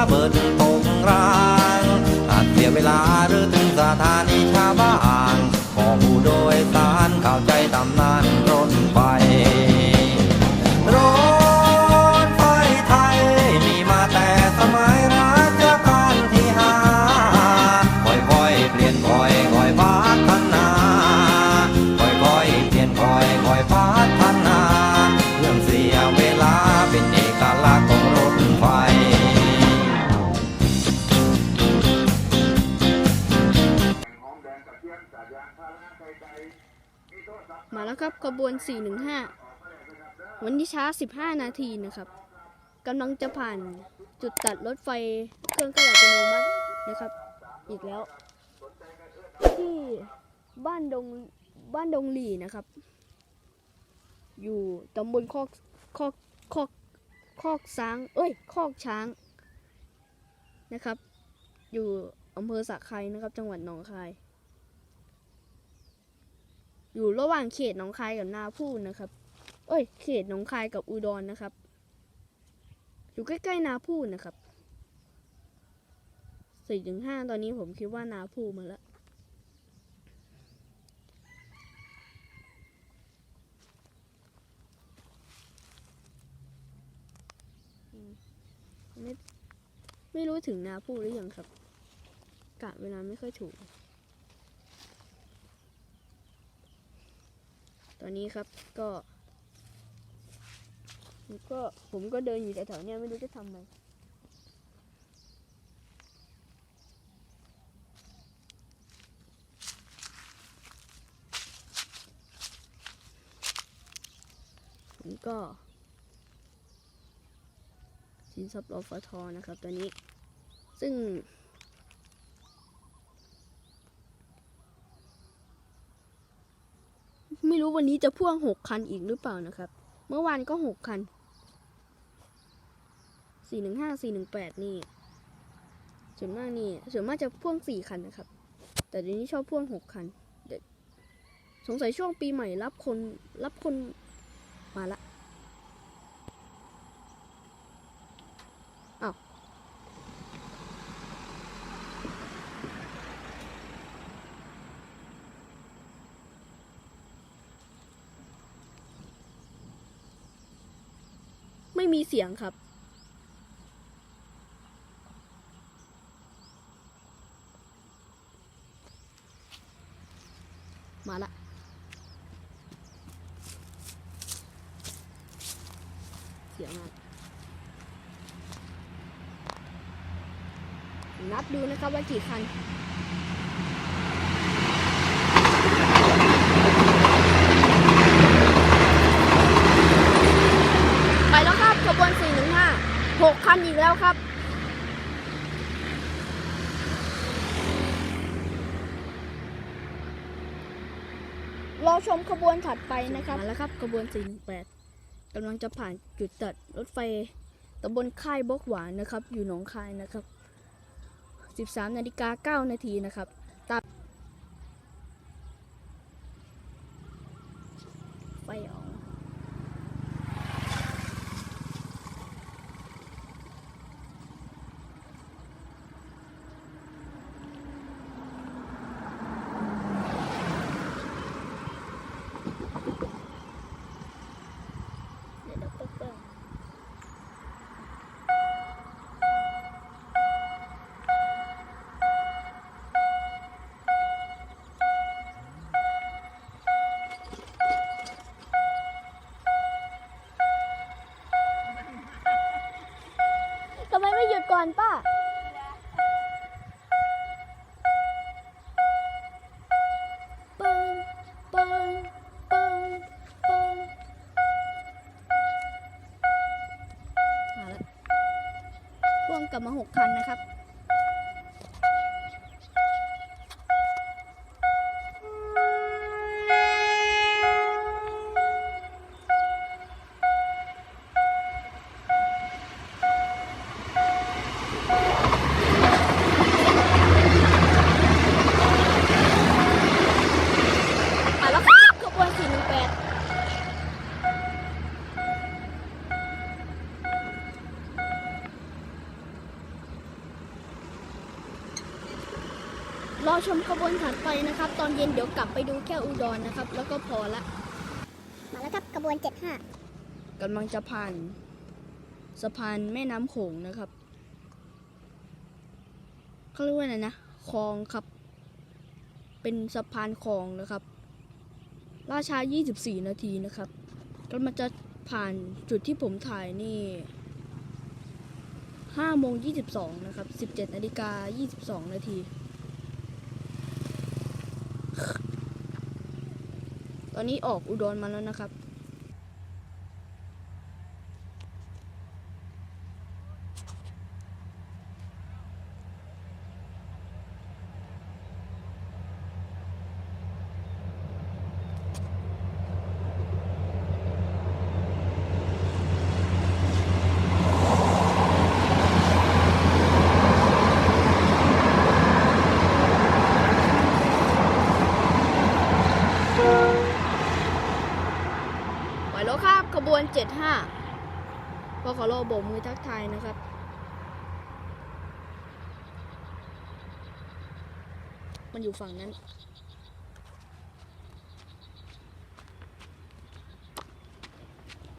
ร มาแล้วครับขบวน 415 วันนี้ช้า 15 นาทีนะครับกำลังจะผ่านจุดตัดรถไฟเครื่องขยายอัตโนมัตินะครับ อีกแล้ว ที่บ้านดงบ้านดงหลีนะครับ อยู่ตำบลคอกคอกคอกคอกช้าง เอ้ย คอกช้างนะครับ อยู่อำเภอสะไครนะครับ จังหวัดหนองคาย อยู่ระหว่างเขตหนองคายกับนาพูนนะครับ เอ้ย เขตหนองคายกับอุดรนะครับ อยู่ใกล้ๆนาพูนนะครับสี่ถึงห้าตอนนี้ผมคิดว่านาพูมาแล้ว ไม่ไม่รู้ถึงนาพูหรือยังครับกะเวลาไม่ค่อยถูก ตอนนี้ครับก็ผมก็ผมก็เดินอยู่แถวๆเนี้ยไม่รู้จะทำอะไรผมก็สินทรัพย์รฟทอนะครับตอนนี้ ซึ่ง ไม่รู้วันนี้จะพ่วงหกคันอีกหรือเปล่านะครับ เมื่อวานก็หกคันสี่หนึ่งห้าสี่หนึ่งแปดนี่ส่วนมากนี่ส่วนมากจะพ่วงสี่คันนะครับ แต่เดี๋ยวนี้ชอบพ่วงหกคันเดี๋ยวสงสัยช่วงปีใหม่รับคนรับคนมาละ ไม่มีเสียงครับ มาละเสียงมานับดูนะครับว่ากี่คัน ไปแล้วครับขบวน 415 6คันอีกแล้วครับ รอชมขบวนถัดไปนะครับ มาแล้วครับขบวน 418กำลังจะผ่านจุดตัดรถไฟตำบลค่ายบกหวานนะครับ อยู่หนองคายนะครับ 13นาฬิกา9นาทีนะครับตามไฟออก เดี๋ยวเดี๋ยวเปิ้ล ทำไม่หยุดก่อนป้าปึ้งปึ้งปึ้งปึ้งมาแล้วพ่วงกลับมาหกคันนะครับ มาแล้วครับขบวน418 ม อชมขบวนถัดไปนะครับ ตอนเย็นเดี๋ยวกลับไปดูแค่อุดรนะครับ แล้วก็พอละ มาแล้วครับกระบวนกำลังจะผ่านสะพานแม่น้ำโขงนะครับเขาเรียกว่าอะไรนะคลองครับ เป็นสะพานคลองนะครับล่าช้า24 นาทีนะครับกำลังจะผ่านจุดที่ผมถ่ายนี่5โมง22นะครับ17นาฬิกา22 นาที ตอนนี้ออกอุดรมาแล้วนะครับ ครับขบวน75ก็ขอรอโบกมือทักทายนะครับ มันอยู่ฝั่งนั้น